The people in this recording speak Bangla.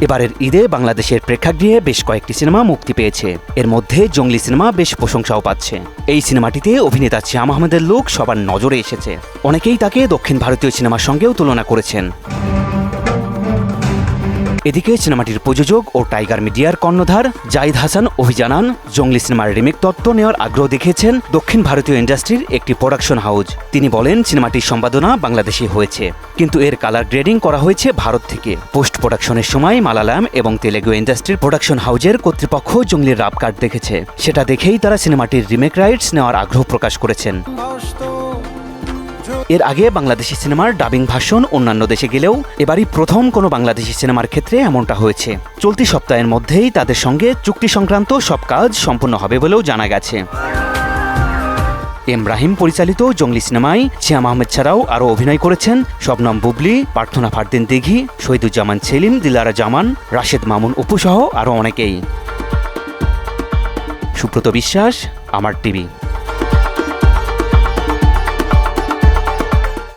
এবারের ঈদে বাংলাদেশের প্রেক্ষাগৃহে বেশ কয়েকটি সিনেমা মুক্তি পেয়েছে। এর মধ্যে জঙ্গলি সিনেমা বেশ প্রশংসাও পাচ্ছে। এই সিনেমাটিতে অভিনেতা শ্যাম আহমেদের লোক সবার নজরে এসেছে। অনেকেই তাকে দক্ষিণ ভারতীয় সিনেমার সঙ্গেও তুলনা করেছেন। এদিকে সিনেমাটির প্রযোজক ও টাইগার মিডিয়ার কর্ণধার জাহিদ হাসান অভিজানান জঙ্গলি সিনেমার রিমেক তত্ত্ব নেওয়ার আগ্রহ দেখিয়েছেন দক্ষিণ ভারতীয় ইন্ডাস্ট্রির একটি প্রোডাকশন হাউস তিনি বলেন, সিনেমাটির সম্পাদনা বাংলাদেশে হয়েছে, কিন্তু এর কালার গ্রেডিং করা হয়েছে ভারত থেকে। পোস্ট প্রোডাকশনের সময় মালায়ালাম এবং তেলেগু ইন্ডাস্ট্রির প্রোডাকশন হাউজের কর্তৃপক্ষ জঙ্গলির রাব কার্ড দেখেছে। সেটা দেখেই তারা সিনেমাটির রিমেক রাইটস নেওয়ার আগ্রহ প্রকাশ করেছেন। এর আগে বাংলাদেশি সিনেমার ডাবিং ভাষণ অন্যান্য দেশে গেলেও এবারই প্রথম কোনো বাংলাদেশি সিনেমার ক্ষেত্রে এমনটা হয়েছে। চলতি সপ্তাহের মধ্যেই তাদের সঙ্গে চুক্তি সংক্রান্ত সব কাজ সম্পূর্ণ হবে বলেও জানা গেছে। এম রাহিম পরিচালিত জঙ্গলি সিনেমায় শ্যাম আহমেদ ছাড়াও আরও অভিনয় করেছেন শবনম বুবলি প্রার্থনা ফারদিন দিঘি, শহীদুজ্জামান সেলিম, দিলারা জামান, রাশেদ মামুন উপসহ আরও অনেকেই। সুব্রত বিশ্বাস, আমার টিভি।